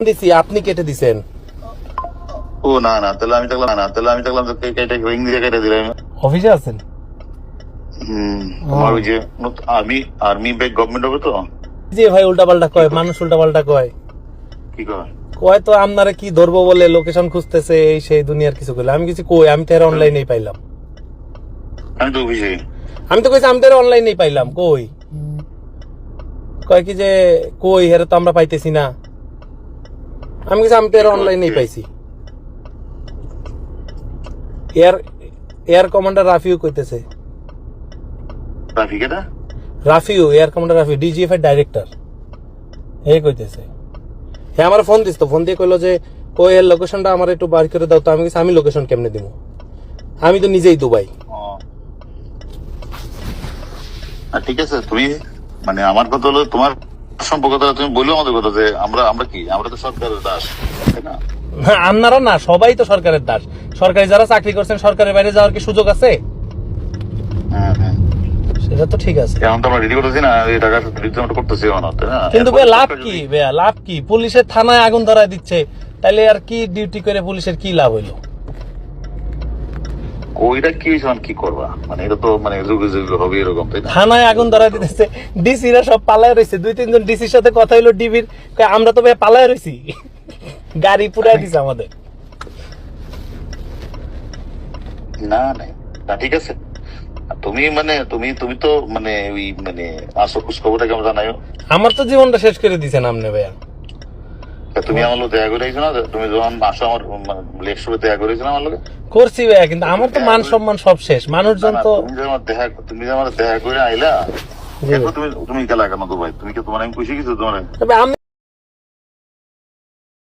দিছি আপনি কেটে দিছেন। ও না না তাহলে আমি দেখলাম না তাহলে আমি দেখলাম যে কেটে দিয়ে কেটে দিলাম অফিসে আছেন? হুম ওই যে আর্মি আর্মি ব্যাগ গভর্নমেন্ট হবে তো? যে ভাই উল্টা পাল্টা কয় মানুষ উল্টা পাল্টা কয়। কি কয়? কয় তো আপনারা কি ধরবো বলে লোকেশন খুঁজতেছে এই সেই দুনিয়ার কিছু করলে আমি কিছু কই আমি তো এর অনলাইনেই পাইলাম। আমি তো অফিসে। আমি তো কইছি আমি তো এর অনলাইনেই পাইলাম কই? কয় কি যে কই হেরে তো আমরা পাইতেছি না। আমি কিছু আমি তো এর অনলাইনেই পাইছি। এয়ার এয়ার কমান্ডার রাফিও কইতেছে। ট্রাফিক এটা Rafiu air commander Rafiu DGF এর ডাইরেক্টর এই কইতেছে। হ্যাঁ আমার ফোন দিস তো ফোন দিয়ে কইলো যে ওই এর লোকেশনটা আমার একটু বার করে দাও তো আমি আমি লোকেশন কেমনে দিব আমি তো নিজেই দুবাই। আর ঠিক আছে তুমি মানে আমার কথা হলো তোমার সম্পর্কতা তুমি বলল আমাদের কথা যে আমরা আমরা কি? আমরা তো সরকারের দাস তাই না? হ্যাঁ, আপনারা না সবাই তো সরকারের দাস। সরকারি যারা চাকরি করছেন সরকারের বাইরে যাওয়ার কি সুযোগ আছে? হ্যাঁ হ্যাঁ। সেটা তো ঠিক আছে। এখন তো আমরা রেডি করতেছি না এই টাকা করতেছি না? কিন্তু ভাই লাভ কি? ভাইয়া লাভ কি? পুলিশের থানায় আগুন ধরায় দিচ্ছে তাইলে আর কি ডিউটি করে পুলিশের কি লাভ হইল? ওইটা কি মানে কি করবা? মানে এটা তো মানে যুগে যুগে হবে এরকম তাই না? থানায় আগুন ধরা দিতেছে। ডিসিরা সব পালায় রয়েছে দুই তিনজন ডিসির সাথে কথা হইল ডিবির। আমরা তো ভাই পালায় রয়েছি গাড়ি পুরাই দিছে আমাদের। না না। না ঠিক আছে। তুমি মানে তুমি তুমি তো মানে ওই মানে আসো খোঁজ খবরটা কেমন জানাইও। আমার তো জীবনটা শেষ করে দিছেন আপনি ভাইয়া। তা তুমি আমার লোক দেখা করে আইছো না? তুমি যখন আসো আমার লেট দয়া দেখা করেছ না আমার লোক করছি ভাইয়া কিন্তু আমার তো মান সম্মান সব শেষ। মানুষজন তো তুমি যে আমার দেখা তুমি যে আমার দেখা করে আইলা তুমি তুমি গেলা কেন দুবাই তুমি কি তোমার আমি খুশি কিছু তোমার? তবে আমি